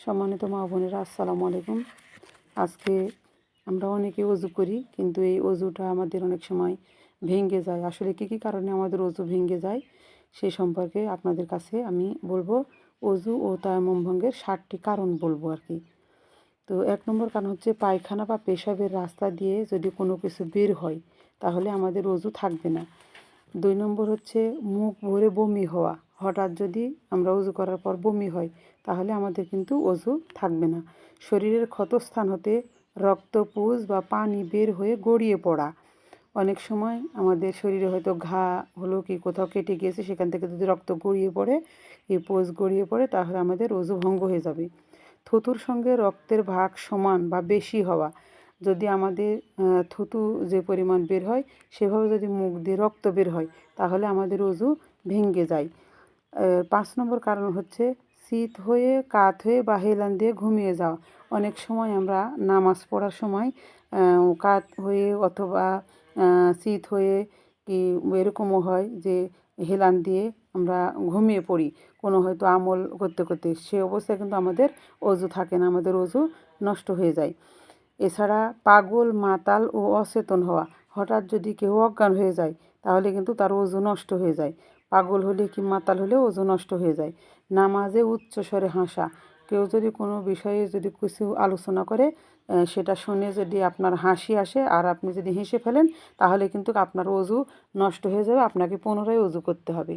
সম্মানিত মা বোনেরা, আসসালামু আলাইকুম। আজকে আমরা অনেকে অজু করি, কিন্তু এই অজুটা আমাদের অনেক সময় ভেঙে যায়। আসলে কী কী কারণে আমাদের অজু ভেঙে যায় সেই সম্পর্কে আপনাদের কাছে আমি বলব। অজু ও তায়াম্মুম ভঙ্গের ষাটটি কারণ বলব আর কি। তো এক নম্বর কারণ হচ্ছে পায়খানা বা পেশাবের রাস্তা দিয়ে যদি কোনো কিছু বের হয়, তাহলে আমাদের অজু থাকবে না। দুই নম্বর হচ্ছে মুখ ভরে বমি হওয়া। হঠাৎ যদি আমরা অজু করার পর বমি হয়, তাহলে আমাদের কিন্তু অজু থাকবে না। শরীরের ক্ষতস্থান হতে রক্ত, পুজ বা পানি বের হয়ে গড়িয়ে পড়া। অনেক সময় আমাদের শরীরে হয়তো ঘা হলো কি কোথাও কেটে গিয়েছে, সেখান থেকে যদি রক্ত গড়িয়ে পড়ে, এই পোজ গড়িয়ে পড়ে, তাহলে আমাদের অজু ভঙ্গ হয়ে যাবে। থুতুর সঙ্গে রক্তের ভাগ সমান বা বেশি হওয়া। যদি আমাদের থুতু যে পরিমাণ বের হয়, সেভাবে যদি মুখ দিয়ে রক্ত বের হয়, তাহলে আমাদের অজু ভেঙে যায়। পাঁচ নম্বর কারণ হচ্ছে শীত হয়ে, কাত হয়ে বা হেলান দিয়ে ঘুমিয়ে যাওয়া। অনেক সময় আমরা নামাজ পড়ার সময় কাত হয়ে অথবা শীত হয়ে কি এরকমও হয় যে হেলান দিয়ে আমরা ঘুমিয়ে পড়ি। কোনো হয়তো আমল করতে করতে সে অবস্থায় কিন্তু আমাদের অজু থাকে না, আমাদের অজু নষ্ট হয়ে যায়। এছাড়া পাগল, মাতাল ও অচেতন হওয়া। হঠাৎ যদি কেউ অজ্ঞান হয়ে যায়, তাহলে কিন্তু তার ওজু নষ্ট হয়ে যায়। পাগল হলে কি মাতাল হলে ওজু নষ্ট হয়ে যায়? নামাজে উচ্চ স্বরে হাসা। কেউ যদি কোনো বিষয়ে যদি কিছু আলোচনা করে সেটা শুনে যদি আপনার হাসি আসে আর আপনি যদি হেসে ফেলেন, তাহলে কিন্তু আপনার অজু নষ্ট হয়ে যাবে, আপনাকে পুনরায় অজু করতে হবে।